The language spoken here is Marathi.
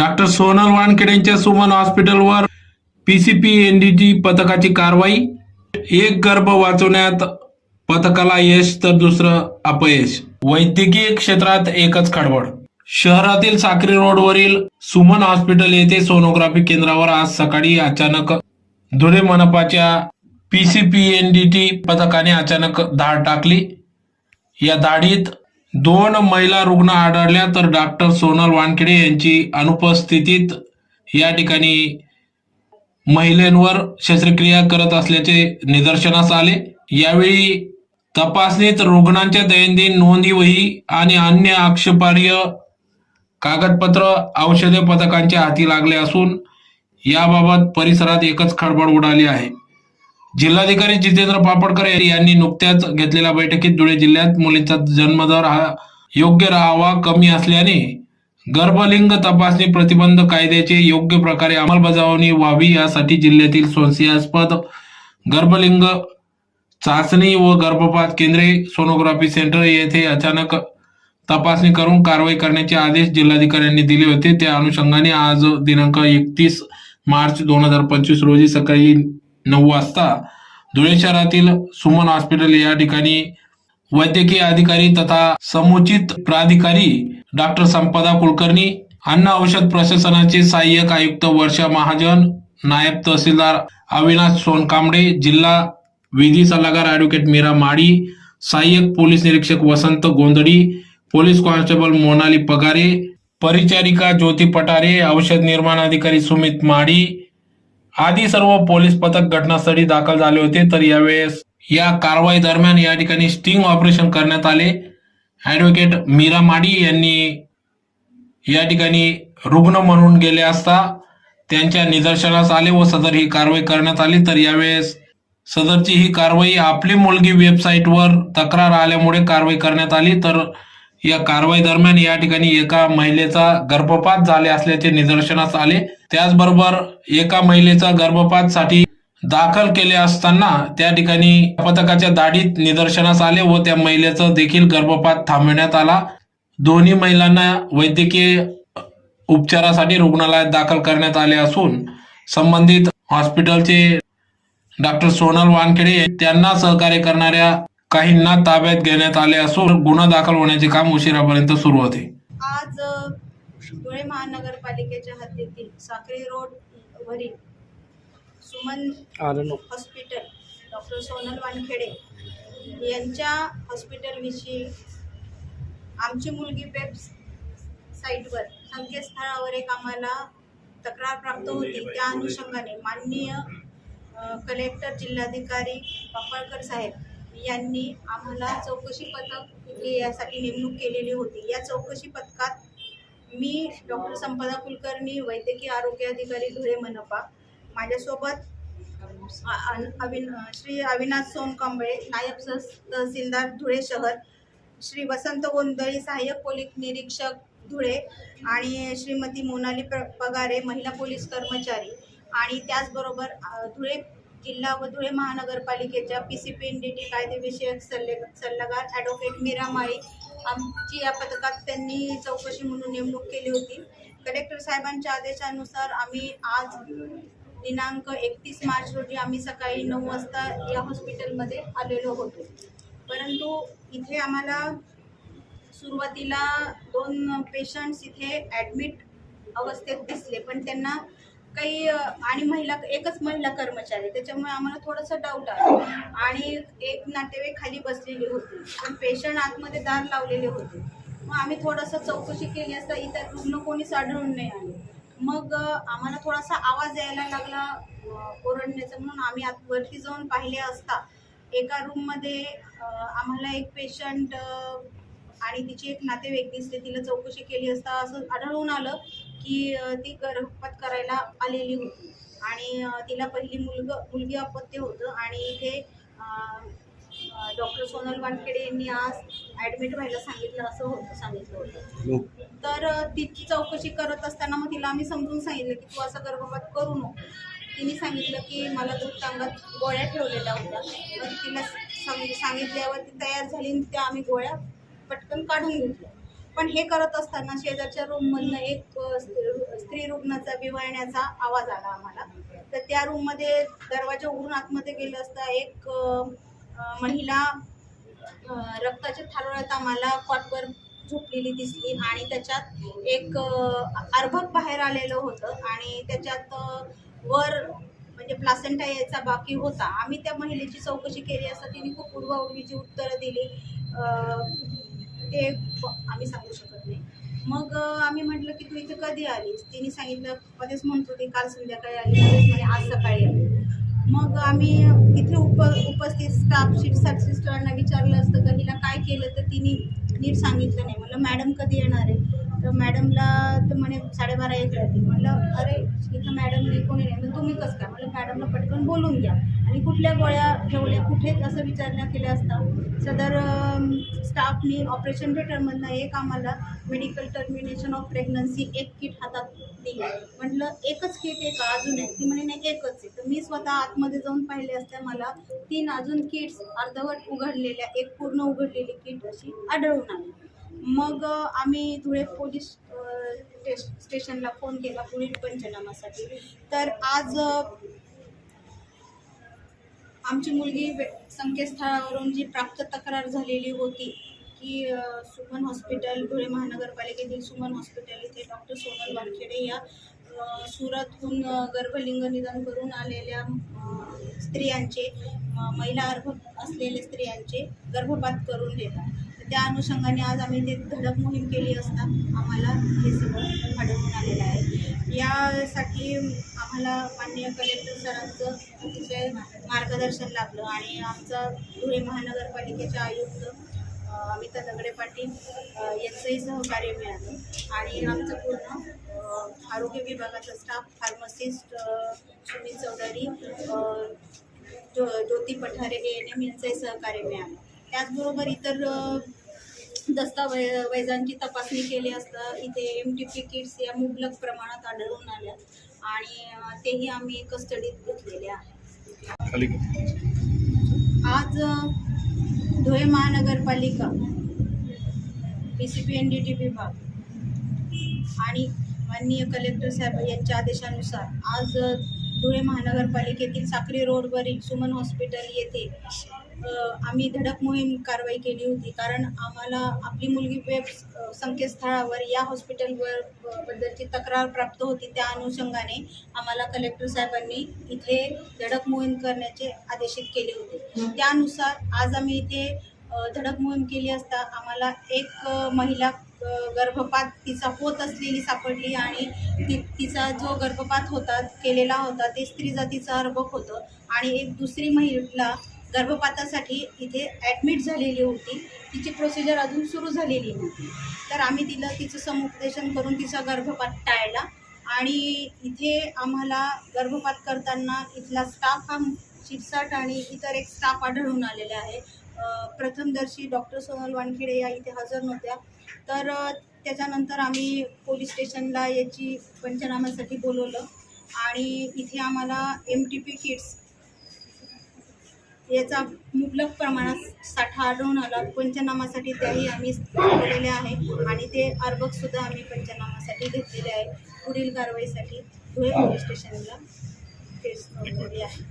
डॉक्टर सोनल वानखेडेंच्या सुमन हॉस्पिटलवर पीसीपी एनडीटी पथकाची कारवाई. एक गर्भ वाचवण्यात पथकाला यश तर दुसरं अपयश. वैद्यकीय क्षेत्रात एकच खडबड. शहरातील साक्री रोडवरील सुमन हॉस्पिटल येथे सोनोग्राफी केंद्रावर आज सकाळी अचानक धुळे मनपाच्या पीसीपीएनडीटी पथकाने अचानक धाड टाकली. या धाडीत दोन महिला रुग्ण आढळल्या तर डॉक्टर सोनल वानखेडे यांची अनुपस्थितीत या ठिकाणी महिलांवर शस्त्रक्रिया करत असल्याचे निदर्शनास आले. यावेळी तपासणीत रुग्णांच्या दैनंदिन नोंदी वही आणि अन्य आक्षेपार्ह कागदपत्र औषधे पथकांच्या हाती लागले असून याबाबत परिसरात एकच खळबळ उडाली आहे. जिल्हाधिकारी जितेंद्र पापडकर यांनी नुकत्याच घेतलेल्या बैठकीत धुळे जिल्ह्यात मुलींचा जन्मदर हा योग्य राहावा कमी असल्याने गर्भलिंग तपासणी प्रतिबंध कायद्याचे योग्य प्रकारे अंमलबजावणी व्हावी यासाठी जिल्ह्यातील संशयास्पद गर्भलिंग चाचणी व गर्भपात केंद्रे सोनोग्राफी सेंटर येथे अचानक तपासणी करून कारवाई करण्याचे आदेश जिल्हाधिकाऱ्यांनी दिले होते. त्या अनुषंगाने आज दिनांक एकतीस मार्च दोन हजार पंचवीस रोजी सकाळी नऊ वाजता. धुळे शहरातील सुमन हॉस्पिटल या ठिकाणी वैद्यकीय अधिकारी तथा समुचित प्राधिकारी डॉक्टर संपदा कुलकर्णी अन्न औषध प्रशासनाचे सहाय्यक आयुक्त वर्षा महाजन नायब तहसीलदार अविनाश सोनकांबडे जिल्हा विधी सल्लागार ॲडव्होकेट मीरा माडी सहाय्यक पोलीस निरीक्षक वसंत गोंधळी पोलीस कॉन्स्टेबल मोनाली पगारे परिचारिका ज्योती पटारे औषध निर्माण अधिकारी सुमित माडी आधी सर्व पोलीस पथक घटनास्थळी दाखल झाले होते तर यावेळेस या कारवाई दरम्यान या ठिकाणी स्टिंग ऑपरेशन करण्यात आले. ऍडव्होकेट मीरा माडी यांनी या ठिकाणी रुग्ण म्हणून गेले असता त्यांच्या निदर्शनास आले व सदर ही कारवाई करण्यात आली. तर यावेळेस सदरची ही कारवाई आपली मुलगी वेबसाईटवर तक्रार आल्यामुळे कारवाई करण्यात आली. तर या कारवाई दरम्यान या ठिकाणी एका महिलेचा गर्भपात झाले असल्याचे निदर्शनास आले. त्याचबरोबर एका महिलेचा गर्भपातसाठी दाखल केले असताना त्या ठिकाणी पथकाच्या दाढीत निदर्शनास आले व त्या महिलेचा देखील गर्भपात थांबवण्यात आला. दोन्ही महिलांना वैद्यकीय उपचारासाठी रुग्णालयात दाखल करण्यात आले असून संबंधित हॉस्पिटलचे डॉक्टर सोनल वानखेडे त्यांना सहकार्य करणाऱ्या काहींना ताब्यात घेण्यात आले असून गुन्हा दाखल होण्याचे काम उशिरापर्यंत सुरू होते. आज धुळे महानगरपालिकेच्या हद्दीतील साखळी रोड वरील सुमन हॉस्पिटल डॉक्टर सोनल वानखेडे यांच्या हॉस्पिटलविषयी आमची मुलगी वेब साईटवर संकेतस्थळावर एक आम्हाला तक्रार प्राप्त होती. त्या अनुषंगाने माननीय कलेक्टर जिल्हाधिकारी पापळकर साहेब यांनी आम्हाला चौकशी पथक यासाठी नेमणूक केलेली होती. या चौकशी पथकात मी डॉक्टर संपदा कुलकर्णी वैद्यकीय आरोग्य अधिकारी धुळे मनपा माझ्यासोबत अन- अविन श्री अविनाश सोनकांबळे नायब सहस तहसीलदार धुळे शहर श्री वसंत गोंधळी सहाय्यक पोलीस निरीक्षक धुळे आणि श्रीमती मोनाली प पगारे महिला पोलीस कर्मचारी आणि त्याचबरोबर धुळे जिल्हा व धुळे महानगरपालिकेच्या P C P N D T कायदेविषयक सल्ले सल्लागार ॲडव्होकेट मीरा माळी आमची या पथकात त्यांनी चौकशी म्हणून नेमणूक केली होती. कलेक्टर साहेबांच्या आदेशानुसार आम्ही आज दिनांक एकतीस मार्च रोजी आम्ही सकाळी नऊ वाजता या हॉस्पिटलमध्ये आलेलो होतो. परंतु इथे आम्हाला सुरुवातीला दोन पेशंट्स इथे ॲडमिट अवस्थेत दिसले पण त्यांना काही आणि महिला एकच महिला कर्मचारी त्याच्यामुळे आम्हाला थोडंसं डाऊट आलं. आणि एक नातेवाईक खाली बसलेली होती. पण पेशंट आतमध्ये दार लावलेले होते. मग आम्ही थोडंसं चौकशी केली असता इतर रुग्ण कोणीच आढळून नाही आले. मग आम्हाला थोडासा आवाज यायला लागला ओरडण्याचा. म्हणून आम्ही आत वरती जाऊन पाहिले असता. एका रूममध्ये आम्हाला एक पेशंट आणि तिची एक नातेवाईक दिसले तिला चौकशी केली असता असं आढळून आलं की ती गर्भपात करायला आलेली होती. आणि तिला पहिली मुलग मुलगी अपत्य होतं आणि इथे डॉक्टर सोनल वानखेडे यांनी आज ॲडमिट व्हायला सांगितलं असं होतं सांगितलं होतं. तर अ, तिची चौकशी करत असताना मग तिला आम्ही समजून सांगितलं की तू असं गर्भपात करू नको. तिने सांगितलं की मला दूध तांगात गोळ्या ठेवलेल्या होत्या. मग तिला सांग सांगितल्यावर ती तयार झाली त्या आम्ही गोळ्या पटकन काढून घेतलं. पण हे करत असताना शेजारच्या रूममधनं एक स्त्री रुग्णाचा बिवाळण्याचा आवाज आला आम्हाला. तर त्या रूममध्ये दरवाजा उघडून आतमध्ये गेलं असता एक महिला रक्ताच्या थारोळ्यात आम्हाला कॉटवर झोपलेली दिसली आणि त्याच्यात एक अर्भक बाहेर आलेलं होतं आणि त्याच्यात वर म्हणजे प्लासेंटा यायचा बाकी होता. आम्ही त्या महिलेची चौकशी केली असता तिने खूप उडवाउडवीची उत्तरं दिली. ते आम्ही सांगू शकत नाही. मग आम्ही म्हटलं की तू इथे कधी आलीस? तिने सांगितलं कधीच म्हणत होती काल संध्याकाळी आली म्हणजे म्हणे आज सकाळी आली. मग आम्ही तिथे उप उपस्थित स्टाफ शिक्षक सिस्टरांना विचारलं असतं का हिला काय केलं तर तिने नीट सांगितलं नाही. म्हणलं मॅडम कधी येणार आहे? तर मॅडमला तर म्हणे साडेबारा एक राहतील. म्हणलं अरे इथं मॅडम नाही कोणी नाही. मग तुम्ही कसं काय? म्हणलं मॅडमला पटकन बोलून घ्या. आणि कुठल्या गोळ्या ठेवल्या कुठे असं विचारणा केल्या असता सदर स्टाफनी ऑपरेशन थिएटरमधनं एक आम्हाला मेडिकल टर्मिनेशन ऑफ प्रेग्नन्सी एक किट हातात दिली. म्हटलं एकच किट आहे का अजून आहे? ती म्हणे नाही एकच आहे. तर मी स्वतः आतमध्ये जाऊन पाहिले असता मला तीन अजून किट्स अर्धवट उघडलेल्या एक पूर्ण उघडलेली किट अशी आढळून आली. मग आम्ही धुळे पोलीस स्टेश- स्टेशनला फोन केला पुढील पंचनामासाठी तर आज आमची मुलगी संकेतस्थळावरून जी प्राप्त तक्रार झालेली होती की सुमन हॉस्पिटल धुळे महानगरपालिकेतील सुमन हॉस्पिटल इथे डॉक्टर सोनल वानखेडे या सुरतहून गर्भलिंग निदान करून आलेल्या स्त्रियांचे म- महिला अर्भ असलेल्या स्त्रियांचे गर्भपात करून देतात. त्या अनुषंगाने आज आम्ही ते धडक मोहीम केली असता आम्हाला हे सगळं आढळून आलेलं आहे. यासाठी आम्हाला माननीय कलेक्टर सरांचं अतिशय मार्गदर्शन लाभलं आणि आमचा धुळे महानगरपालिकेचे आयुक्त अमिता दगडे पाटील यांचंही सहकार्य मिळालं आणि आमचं पूर्ण आरोग्य विभागाचा स्टाफ फार्मसिस्ट सुनील चौधरी ज्यो Jyoti Pathare A N M यांचंही सहकार्य मिळालं. त्याचबरोबर इतर दस्तावेजांची तपासणी केली असता इथे एम टी पी किट्स या मुबलक प्रमाणात आढळून आल्या आणि तेही आम्ही कस्टडीत घेतलेले आहे. आज धुळे महानगरपालिका P C P N D T विभाग आणि माननीय कलेक्टर साहेब यांच्या आदेशानुसार आज धुळे महानगरपालिकेतील साक्री रोडवरील सुमन हॉस्पिटल येथे आम्ही धडक मोहीम कारवाई केली होती. कारण आम्हाला आपली मुलगी वेब संकेतस्थळावर या हॉस्पिटलवर बद्दलची तक्रार प्राप्त होती. त्या अनुषंगाने आम्हाला कलेक्टर साहेबांनी इथे धडक मोहीम करण्याचे आदेशित केले होते. त्यानुसार आज आम्ही इथे धडक मोहीम केली असता आम्हाला एक महिला गर्भपात तिचा होत असलेली सापडली आणि ती तिचा जो गर्भपात होता केलेला होता ते स्त्री जातीचं अर्भक होतं. आणि एक दुसरी महिला गर्भपातासाठी इथे ॲडमिट झालेली होती. तिची प्रोसिजर अजून सुरू झालेली नव्हती. तर आम्ही तिला तिचं समुपदेशन करून तिचा गर्भपात टाळला. आणि इथे आम्हाला गर्भपात करताना इथला स्टाफ हा शिरसाट आणि इतर एक स्टाफ आढळून आलेले आहे. प्रथमदर्शी डॉक्टर सोनल वानखेडे या इथे हजर नव्हत्या. तर त्याच्यानंतर आम्ही पोलीस स्टेशनला याची पंचनाम्यासाठी बोलवलं. आणि इथे आम्हाला एम टी पी किट्स याचा मुबलक प्रमाणात साठा आढळून आला. पंचनामासाठी त्याही आम्ही बोलवलेले आहे. आणि ते अर्बकसुद्धा आम्ही पंचनामासाठी घेतलेले आहे. पुढील कारवाईसाठी धुळे पोलीस स्टेशनला केस नोंदवली आहे.